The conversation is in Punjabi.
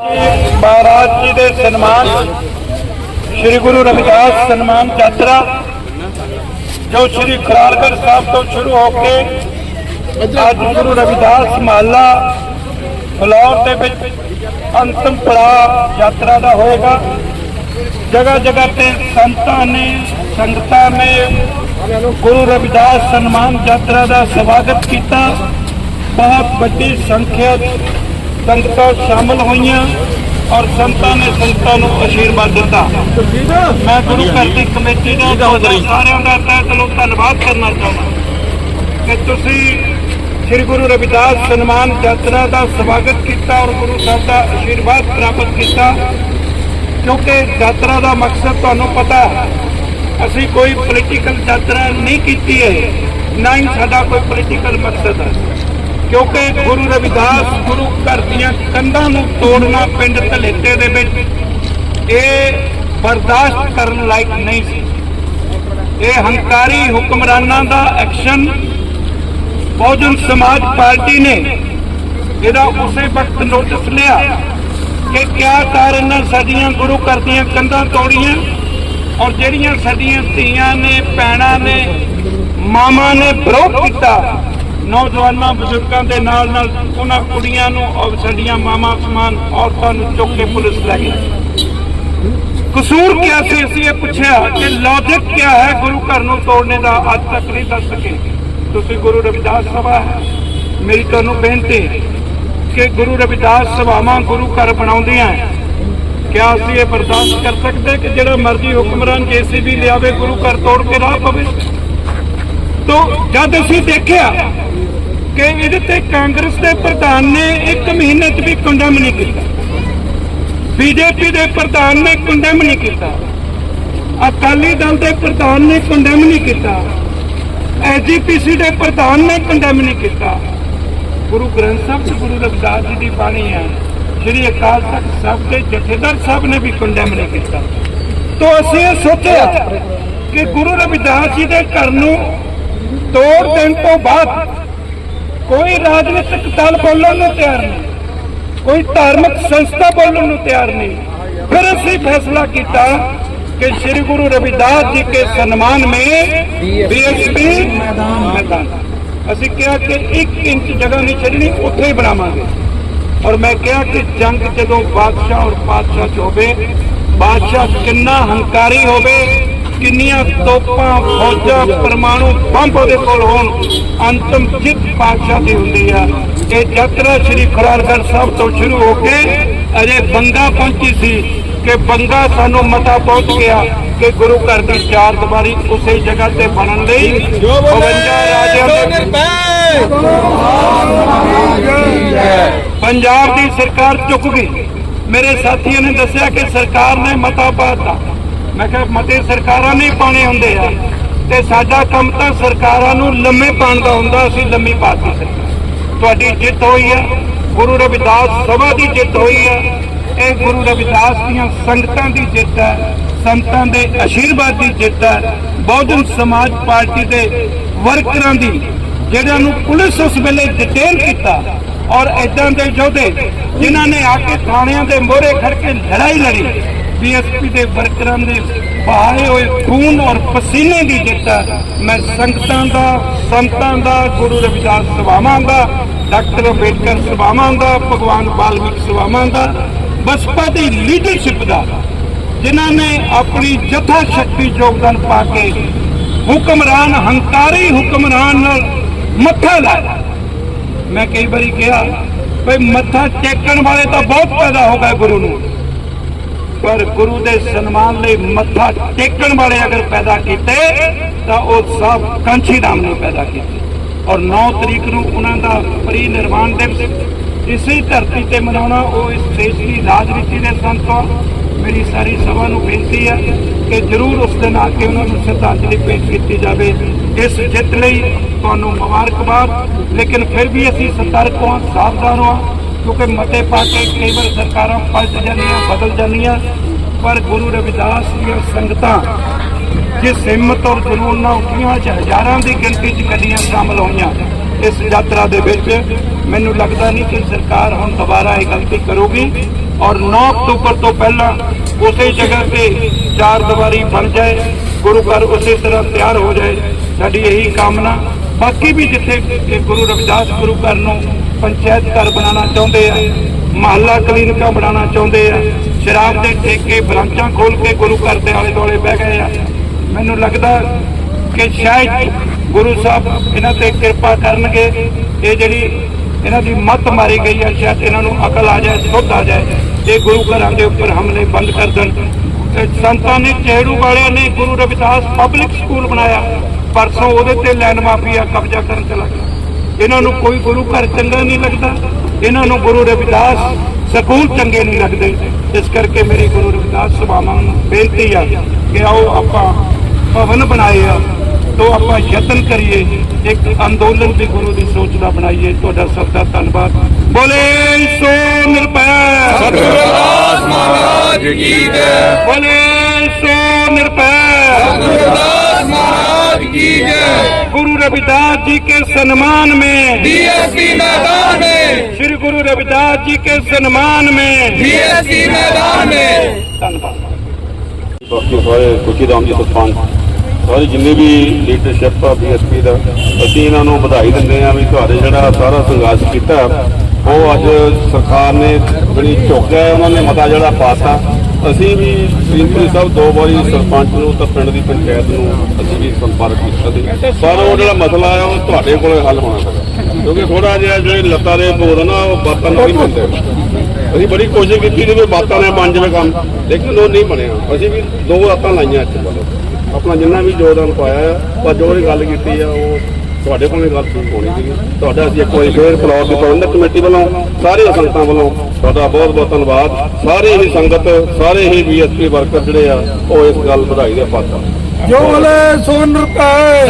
ਮਹਾਰਾਜ ਜੀ ਦੇ ਸਨਮਾਨ, ਸ੍ਰੀ ਗੁਰੂ ਰਵਿਦਾਸ ਸਨਮਾਨ ਯਾਤਰਾ, ਜੋ ਸ੍ਰੀ ਖਰਾਲਗੜ੍ਹ ਸਾਹਿਬ ਤੋਂ ਸ਼ੁਰੂ ਹੋ ਕੇ ਅੱਜ ਗੁਰੂ ਰਵਿਦਾਸ ਮਹੱਲਾ ਫਲੌਰ ਦੇ ਵਿੱਚ ਅੰਤਮ ਪੜਾਅ ਯਾਤਰਾ ਦਾ ਹੋਏਗਾ ਜਗ੍ਹਾ ਜਗ੍ਹਾ ਤੇ ਸੰਤਾਂ ਨੇ, ਸੰਗਤਾਂ ਨੇ ਗੁਰੂ ਰਵਿਦਾਸ ਸਨਮਾਨ ਯਾਤਰਾ ਦਾ ਸਵਾਗਤ ਕੀਤਾ। ਬਹੁਤ ਵੱਡੀ ਸੰਖਿਆ ਸੰਗਤਾਂ ਸ਼ਾਮਲ ਹੋਈਆਂ ਔਰ ਸੰਤਾਂ ਨੇ ਸੰਗਤਾਂ ਨੂੰ ਅਸ਼ੀਰਵਾਦ ਦਿੱਤਾ। ਮੈਂ ਗੁਰੂ ਘਰ ਦੀ ਕਮੇਟੀ ਦਾ ਸਾਰਿਆਂ ਦਾ ਤਹਿ ਦਿਲੋਂ ਧੰਨਵਾਦ ਕਰਨਾ ਚਾਹੁੰਦਾ ਕਿ ਤੁਸੀਂ ਸ੍ਰੀ ਗੁਰੂ ਰਵਿਦਾਸ ਸਨਮਾਨ ਯਾਤਰਾ ਦਾ ਸਵਾਗਤ ਕੀਤਾ ਔਰ ਗੁਰੂ ਸਾਹਿਬ ਦਾ ਅਸ਼ੀਰਵਾਦ ਪ੍ਰਾਪਤ ਕੀਤਾ। ਕਿਉਂਕਿ ਯਾਤਰਾ ਦਾ ਮਕਸਦ ਤੁਹਾਨੂੰ ਪਤਾ ਹੈ ਅਸੀਂ ਕੋਈ ਪੋਲੀਟੀਕਲ ਯਾਤਰਾ ਨਹੀਂ ਕੀਤੀ ਹੈ ਨਾ ਹੀ ਸਾਡਾ ਕੋਈ ਪੋਲੀਟੀਕਲ ਮਕਸਦ ਹੈ। ਕਿਉਂਕਿ ਗੁਰੂ ਰਵਿਦਾਸ ਗੁਰੂ ਘਰ ਦੀਆਂ ਕੰਧਾਂ ਨੂੰ ਤੋੜਨਾ ਪਿੰਡ ਧਲੇਤੇ ਦੇ ਵਿੱਚ ਇਹ ਬਰਦਾਸ਼ਤ ਕਰਨ ਲਾਇਕ ਨਹੀਂ ਸੀ। ਇਹ ਹੰਕਾਰੀ ਹੁਕਮਰਾਨਾਂ ਦਾ ਐਕਸ਼ਨ ਬਹੁਜਨ ਸਮਾਜ ਪਾਰਟੀ ਨੇ ਇਹਦਾ ਉਸੇ ਵਕਤ ਨੋਟਿਸ ਲਿਆ ਕਿ ਕਿਆ ਕਾਰਨ ਨਾਲ ਸਾਡੀਆਂ ਗੁਰੂ ਘਰ ਦੀਆਂ ਕੰਧਾਂ ਤੋੜੀਆਂ ਔਰ ਜਿਹੜੀਆਂ ਸਾਡੀਆਂ ਧੀਆਂ ਨੇ, ਭੈਣਾਂ ਨੇ ਮਾਮਾ ਨੇ ਵਿਰੋਧ ਕੀਤਾ ਨੌਜਵਾਨਾਂ, ਬਜ਼ੁਰਗਾਂ ਦੇ ਨਾਲ ਨਾਲ ਉਹਨਾਂ ਕੁੜੀਆਂ ਨੂੰ ਔਰ ਸਾਡੀਆਂ ਮਾਮਾ ਸਮਾਨ ਔਰਤਾਂ ਨੂੰ ਚੁੱਕ ਕੇ ਪੁਲਿਸ ਲੈ ਗਈ। ਕਸੂਰ ਕਿਆ ਸੀ? ਅਸੀਂ ਇਹ ਪੁੱਛਿਆ ਕਿ ਲੌਜਿਕ ਕਿਆ ਹੈ? ਗੁਰੂ ਘਰ ਨੂੰ ਤੋੜਨੇ ਦਾ ਅੱਜ ਤੱਕ ਨਹੀਂ ਦੱਸ ਸਕੇ। ਤੁਸੀਂ ਗੁਰੂ ਰਵਿਦਾਸ ਸਭਾ ਮੇਰੀ ਤੁਹਾਨੂੰ ਬੇਨਤੀ ਕਿ ਗੁਰੂ ਰਵਿਦਾਸ ਸਭਾਵਾਂ ਗੁਰੂ ਘਰ ਬਣਾਉਂਦੀਆਂ ਕਿਆ ਅਸੀਂ ਇਹ ਬਰਦਾਸ਼ਤ ਕਰ ਸਕਦੇ ਕਿ ਜਿਹੜਾ ਮਰਜ਼ੀ ਹੁਕਮਰਾਨ ਜੀਸੀਬੀ ਲਿਆਵੇ, ਗੁਰੂ ਘਰ ਤੋੜ ਕੇ ਰਾਹ ਪਵੇ? ਤੋ ਜਦ ਅਸੀਂ ਦੇਖਿਆ ਕਿ ਇਹਦੇ ਤੇ ਕਾਂਗਰਸ ਦੇ ਪ੍ਰਧਾਨ ਨੇ ਇੱਕ ਮਹੀਨੇ 'ਚ ਵੀ ਕੰਡਮ ਨਹੀਂ ਕੀਤਾ। ਬੀਜੇਪੀ ਦੇ ਪ੍ਰਧਾਨ ਨੇ ਕੰਡਮ ਨਹੀਂ ਕੀਤਾ। ਅਕਾਲੀ ਦਲ ਦੇ ਪ੍ਰਧਾਨ ਨੇ ਕੰਡਮ ਨਹੀਂ ਕੀਤਾ। ਐਜੀਪੀਸੀ ਦੇ ਪ੍ਰਧਾਨ ਨੇ ਕੰਡਮ ਨਹੀਂ ਕੀਤਾ। ਗੁਰੂ ਗ੍ਰੰਥ ਸਾਹਿਬ ਤੇ ਗੁਰੂ ਰਵਿਦਾਸ ਜੀ ਦੀ ਬਾਣੀ ਹੈ, ਸ਼੍ਰੀ ਅਕਾਲ ਤਖਤ ਸਾਹਿਬ ਦੇ ਜਥੇਦਾਰ ਸਾਹਿਬ ਨੇ ਵੀ ਕੰਡਮ ਨਹੀਂ ਕੀਤਾ। ਤੋਂ ਅਸੀਂ ਇਹ ਸੋਚਿਆ ਕਿ ਗੁਰੂ ਰਵਿਦਾਸ ਜੀ ਦੇ ਘਰ ਨੂੰ ਤੋੜ ਦੇਣ ਤੋਂ ਬਾਅਦ ਕੋਈ ਰਾਜਨੀਤਿਕ ਦਲ ਬੋਲਣ ਨੂੰ ਤਿਆਰ ਨਹੀਂ, ਕੋਈ ਧਾਰਮਿਕ ਸੰਸਥਾ ਬੋਲਣ ਨੂੰ ਤਿਆਰ ਨਹੀਂ। ਫਿਰ ਅਸੀਂ ਫੈਸਲਾ ਕੀਤਾ ਕਿ ਸ੍ਰੀ ਗੁਰੂ ਰਵਿਦਾਸ ਜੀ ਕੇ ਸਨਮਾਨ ਮੇ ਬੀਐਸਪੀ ਮੈਦਾਨ। ਅਸੀਂ ਕਿਹਾ ਕਿ 1 ਇੰਚ ਜਗ੍ਹਾ ਨਹੀਂ ਛੱਡਣੀ, ਉੱਥੇ ਹੀ ਬਣਾਵਾਂਗੇ। ਔਰ ਮੈਂ ਕਿਹਾ ਕਿ ਜੰਗ ਜਦੋਂ ਬਾਦਸ਼ਾਹ ਔਰ ਪਾਤਸ਼ਾਹ ਚ ਹੋਵੇ, ਬਾਦਸ਼ਾਹ ਕਿੰਨਾ ਹੰਕਾਰੀ ਹੋਵੇ ਕਿੰਨੀਆਂ ਤੋਪਾਂ ਫੌਜਾਂ ਪਰਮਾਣੂ ਬੰਬ ਉਹਦੇ ਕੋਲ ਹੋਣ ਅੰਤਮ ਜਿੱਤ ਬਾਦਸ਼ਾਹ ਦੀ ਹੁੰਦੀ ਆ। ਇਹ ਯਾਤਰਾ ਸ੍ਰੀ ਖੁਰਾਰਗੜ੍ਹ ਸਾਹਿਬ ਤੋਂ ਸ਼ੁਰੂ ਹੋ ਕੇ ਅਜੇ ਬੰਗਾ ਪਹੁੰਚੀ ਸੀ ਕਿ ਬੰਗਾ ਸਾਨੂੰ ਮਤਾ ਪਹੁੰਚ ਗਿਆ ਕਿ ਗੁਰੂ ਘਰ ਦੀ ਚਾਰ ਦੀਵਾਰੀ ਉਸੇ ਜਗ੍ਹਾ ਤੇ ਬਣਨ ਲਈ 52 ਰਾਜਿਆਂ ਦੇ ਪੰਜਾਬ ਦੀ ਸਰਕਾਰ ਝੁਕ ਗਈ। ਮੇਰੇ ਸਾਥੀਆਂ ਨੇ ਦੱਸਿਆ ਕਿ ਸਰਕਾਰ ਨੇ ਮਤਾ ਪਾਤਾ ਮੈਂ ਕਿਹਾ ਮਤੇ ਸਰਕਾਰਾਂ ਨੇ ਹੀ ਪਾਣੇ ਹੁੰਦੇ ਆ। ਤੇ ਸਾਡਾ ਕੰਮ ਤਾਂ ਸਰਕਾਰਾਂ ਨੂੰ ਲੰਮੇ ਪਾਣ ਦਾ ਹੁੰਦਾ, ਅਸੀਂ ਲੰਮੀ ਪਾਤੀ ਸਰਕਾਰ ਤੁਹਾਡੀ ਜਿੱਤ ਹੋਈ ਹੈ ਗੁਰੂ ਰਵਿਦਾਸ ਸਭਾ ਦੀ ਜਿੱਤ ਹੋਈ ਹੈ ਇਹ ਗੁਰੂ ਰਵਿਦਾਸ ਦੀਆਂ ਸੰਗਤਾਂ ਦੀ ਜਿੱਤ ਹੈ ਸੰਤਾਂ ਦੇ ਆਸ਼ੀਰਵਾਦ ਦੀ ਜਿੱਤ ਹੈ ਬਹੁਜਨ ਸਮਾਜ ਪਾਰਟੀ ਦੇ ਵਰਕਰਾਂ ਦੀ ਜਿਹੜਿਆਂ ਨੂੰ ਪੁਲਿਸ ਉਸ ਵੇਲੇ ਡਿਟੇਨ ਕੀਤਾ। ਔਰ ਇਦਾਂ ਦੇ ਯੋਧੇ, ਜਿਨ੍ਹਾਂ ਨੇ ਆ ਕੇ ਥਾਣਿਆਂ ਦੇ ਮੋਹਰੇ ਖੜ ਕੇ ਲੜਾਈ ਲੜੀ। ਬੀਐਸਪੀ ਦੇ ਵਰਕਰਾਂ ਦੇ ਬਹਾਏ ਹੋਏ ਖੂਨ ਔਰ ਪਸੀਨੇ ਦੀ ਜਿੱਤ ਹੈ। ਮੈਂ ਸੰਗਤਾਂ ਦਾ, ਸੰਤਾਂ ਦਾ, ਗੁਰੂ ਰਵਿਦਾਸ ਸਭਾਵਾਂ ਦਾ, ਡਾਕਟਰ ਅੰਬੇਡਕਰ ਸਭਾਵਾਂ ਦਾ, ਭਗਵਾਨ ਵਾਲਮੀਕ ਸਭਾਵਾਂ ਦਾ, ਬਸਪਾ ਦੀ ਲੀਡਰਸ਼ਿਪ ਦਾ, ਜਿਨ੍ਹਾਂ ਨੇ ਆਪਣੀ ਜਥਾ ਸ਼ਕਤੀ ਯੋਗਦਾਨ ਪਾ ਕੇ ਹੁਕਮਰਾਨ, ਹੰਕਾਰੀ ਹੁਕਮਰਾਨ ਨਾਲ ਮੱਥਾ ਲਾਇਆ। ਮੈਂ ਕਈ ਵਾਰੀ ਕਿਹਾ, ਭਈ ਮੱਥਾ ਟੇਕਣ ਵਾਲੇ ਤਾਂ ਬਹੁਤ ਪੈਦਾ ਹੋ ਗਏ ਗੁਰੂ ਨੂੰ। ਪਰ ਗੁਰੂ ਦੇ ਸਨਮਾਨ ਲਈ ਮੱਥਾ ਟੇਕਣ ਵਾਲੇ ਅਗਰ ਪੈਦਾ ਕੀਤੇ, ਤਾਂ ਉਹ ਸਭ ਕਾਂਛੀ ਨਾਮ ਨੂੰ ਪੈਦਾ ਕੀਤੇ। ਔਰ 9 ਤਰੀਕ ਨੂੰ ਉਹਨਾਂ ਦਾ ਪਰੀ ਨਿਰਵਾਣ ਦਿਵਸ, ਇਸੇ ਧਰਤੀ ਤੇ ਮਨਾਉਣਾ ਉਹ ਇਸ ਦੇਸ਼ ਦੀ ਰਾਜਨੀਤੀ ਦੇ ਸੰਤੋਂ ਮੇਰੀ ਸਾਰੀ ਸਭਾ ਨੂੰ ਬੇਨਤੀ ਹੈ ਕਿ ਜਰੂਰ ਉਸ ਦਿਨ ਆ ਕੇ ਉਹਨਾਂ ਨੂੰ ਸ਼ਰਧਾਂਜਲੀ ਭੇਟ ਕੀਤੀ ਜਾਵੇ। ਇਸ ਜਿੱਤ ਲਈ ਤੁਹਾਨੂੰ ਮੁਬਾਰਕਬਾਦ। ਲੇਕਿਨ ਫਿਰ ਵੀ ਅਸੀਂ ਸਤਰਕ ਹਾਂ, ਸਾਵਧਾਨ ਹਾਂ। ਕਿਉਂਕਿ ਮਤੇ ਪਾ ਕੇ ਕਈ ਵਾਰ ਸਰਕਾਰਾਂ ਪਲਟ ਜਾਂਦੀਆਂ, ਬਦਲ ਜਾਂਦੀਆਂ, ਪਰ ਗੁਰੂ ਰਵਿਦਾਸ ਦੀਆਂ ਸੰਗਤਾਂ ਜਿਸ ਹਿੰਮਤ ਔਰ ਜਨੂਨ ਨਾਲ ਉੱਠੀਆਂ ਚ ਹਜ਼ਾਰਾਂ ਦੀ ਗਿਣਤੀ ਚ ਗੱਡੀਆਂ ਸ਼ਾਮਲ ਹੋਈਆਂ ਇਸ ਯਾਤਰਾ ਦੇ ਵਿੱਚ। ਮੈਨੂੰ ਲੱਗਦਾ ਨਹੀਂ ਕਿ ਸਰਕਾਰ ਹੁਣ ਦੁਬਾਰਾ ਇਹ ਗਲਤੀ ਕਰੂਗੀ ਔਰ 9 ਅਕਤੂਬਰ ਤੋਂ ਪਹਿਲਾਂ ਉਸੇ ਜਗ੍ਹਾ ਤੇ ਚਾਰ ਦੀਵਾਰੀ ਬਣ ਜਾਏ, ਗੁਰੂ ਘਰ ਉਸੇ ਤਰ੍ਹਾਂ ਤਿਆਰ ਹੋ ਜਾਏ। ਸਾਡੀ ਇਹੀ ਕਾਮਨਾ। ਬਾਕੀ ਵੀ ਜਿੱਥੇ ਗੁਰੂ ਰਵਿਦਾਸ ਗੁਰੂ ਘਰ ਨੂੰ ਪੰਚਾਇਤ ਘਰ ਬਣਾਉਣਾ ਚਾਹੁੰਦੇ ਆ, ਮਹੱਲਾ ਕਲੀਨਿਕਾਂ ਬਣਾਉਣਾ ਚਾਹੁੰਦੇ ਆ, ਸ਼ਰਾਬ ਦੇ ਠੇਕੇ, ਬ੍ਰਾਂਚਾਂ ਖੋਲ ਕੇ ਗੁਰੂ ਘਰ ਦੇ ਆਲੇ ਦੁਆਲੇ ਬਹਿ ਗਏ ਆ। ਮੈਨੂੰ ਲੱਗਦਾ ਕਿ ਸ਼ਾਇਦ ਗੁਰੂ ਸਾਹਿਬ ਇਹਨਾਂ ਤੇ ਕਿਰਪਾ ਕਰਨਗੇ। ਇਹ ਜਿਹੜੀ ਇਹਨਾਂ ਦੀ ਮੱਤ ਮਾਰੀ ਗਈ ਹੈ ਸ਼ਾਇਦ ਇਹਨਾਂ ਨੂੰ ਅਕਲ ਆ ਜਾਏ, ਸੁੱਧ ਆ ਜਾਏ ਇਹ ਗੁਰੂ ਘਰਾਂ ਦੇ ਉੱਪਰ ਹਮਲੇ ਬੰਦ ਕਰ ਦੇਣ। ਤੇ ਸੰਤਾਂ ਨੇ ਚਿਹੜੂ ਵਾਲਿਆਂ ਨੇ ਗੁਰੂ ਰਵਿਦਾਸ ਪਬਲਿਕ ਸਕੂਲ ਬਣਾਇਆ। ਪਰਸੋਂ ਉਹਦੇ ਤੇ ਲੈਂਡ ਮਾਫੀਆ ਕਬਜ਼ਾ ਕਰਨ ਚਲਾ ਗਿਆ। ਇਹਨਾਂ ਨੂੰ ਕੋਈ ਗੁਰੂ ਘਰ ਚੰਗਾ ਨਹੀਂ ਲੱਗਦਾ ਇਹਨਾਂ ਨੂੰ ਗੁਰੂ ਰਵਿਦਾਸ ਸਕੂਲ ਚੰਗੇ ਨਹੀਂ ਲੱਗਦੇ। ਇਸ ਕਰਕੇ ਮੇਰੀ ਗੁਰੂ ਰਵਿਦਾਸ ਸਭਾਵਾਂ ਨੂੰ ਬੇਨਤੀ ਆ ਕਿ ਆਓ ਆਪਾਂ ਭਵਨ ਬਣਾਏ ਆ ਤੋਂ ਆਪਾਂ ਯਤਨ ਕਰੀਏ ਇੱਕ ਅੰਦੋਲਨ ਦੀ ਗੁਰੂ ਦੀ ਸੋਚ ਦਾ ਬਣਾਈਏ। ਤੁਹਾਡਾ ਸਭ ਦਾ ਧੰਨਵਾਦ। ਬੋਲੇ ਸੋ ਨਿਰਪੈ ਸਤਿਗੁਰੂ ਮਹਾਰਾਜ ਕੀ ਜੈ। ਬੋਲੇ ਸੋ ਨਿਰਭੈ। ਸਤਿਗੁਰੂ ਅਰਦਾਸ महाराज की जय गुरु रविदास जी के सम्मान में डीएसपी मैदान में श्री गुरु रविदास जी के सम्मान में डीएसपी मैदान में ਧੰਨਵਾਦ ਬਾਕੀ ਸਾਰੇ ਕੁਚੀ ਰਾਮ ਜੀ ਸਰਪੰਚ ਸਾਰੇ ਜਿੰਨੇ ਵੀ ਲੀਡਰਸ਼ਿਪ ਆ ਬੀਐਸਪੀ ਦਾ ਅਸੀਂ ਇਹਨਾਂ ਨੂੰ ਵਧਾਈ ਦਿੰਦੇ ਆ ਵੀ ਤੁਹਾਡੇ ਜਿਹੜਾ ਸਾਰਾ ਸੰਘਰਸ਼ ਕੀਤਾ ਉਹ ਅੱਜ ਸਰਕਾਰ ਨੇ ਜਿਹੜੀ ਝੁਕਿਆ ਹੈ, ਉਹਨਾਂ ਨੇ ਮਤਾ ਜਿਹੜਾ ਪਾਤਾ। ਅਸੀਂ ਵੀ ਪ੍ਰਿੰਸੀਪਲ ਸਾਹਿਬ ਦੋ ਵਾਰੀ ਸਰਪੰਚ ਨੂੰ ਤਾਂ ਪਿੰਡ ਦੀ ਪੰਚਾਇਤ ਨੂੰ ਅਸੀਂ ਵੀ ਸੰਪਰਕ ਕੀਤਾ ਸੀ। ਪਰ ਉਹ ਜਿਹੜਾ ਮਸਲਾ ਆ ਉਹ ਤੁਹਾਡੇ ਕੋਲੇ ਹੱਲ ਹੋਣਾ ਚਾਹੀਦਾ ਕਿਉਂਕਿ ਥੋੜਾ ਜਿਹਾ ਜਿਹੜੇ ਲੱਤਾਂ ਦੇ ਬੋਧ ਨਾ ਉਹ ਬਾਤਾਂ ਨਾਲ ਨਹੀਂ ਬੰਦੇ ਅਸੀਂ ਬੜੀ ਕੋਸ਼ਿਸ਼ ਕੀਤੀ ਕਿ ਵੀ ਬਾਤਾਂ ਨੇ ਬਣ ਜਾਵੇ ਕੰਮ ਲੇਕਿਨ ਉਹ ਨਹੀਂ ਬਣਿਆ। ਅਸੀਂ ਵੀ ਦੋ ਰਾਤਾਂ ਲਾਈਆਂ ਇੱਥੇ ਵੱਲੋਂ। ਆਪਣਾ ਜਿੰਨਾ ਵੀ ਯੋਗਦਾਨ ਪਾਇਆ ਪਰ ਜੋ ਇਹ ਗੱਲ ਕੀਤੀ ਆ ਉਹ ਤੁਹਾਡੇ ਕੋਲ ਇਹ ਗੱਲ ਹੋਣੀ ਸੀ ਤੁਹਾਡਾ ਅਸੀਂ ਇੱਕ ਵਾਰੀ ਫੇਰ ਫਲੋਰ ਦੀ ਪ੍ਰਬੰਧਕ ਕਮੇਟੀ ਵੱਲੋਂ, ਸਾਰੇ ਸੰਗਤਾਂ ਵੱਲੋਂ ਤੁਹਾਡਾ ਬਹੁਤ ਬਹੁਤ ਧੰਨਵਾਦ। ਸਾਰੇ ਹੀ ਸੰਗਤ, ਸਾਰੇ ਹੀ ਬੀਐਸਪੀ ਵਰਕਰ ਜਿਹੜੇ ਆ, ਉਹ ਇਸ ਗੱਲ ਵਧਾਈ ਦੇ ਪਾਤਰ ਜੋ ਬੋਲੇ ਸੋ ਨਿਰਭੈ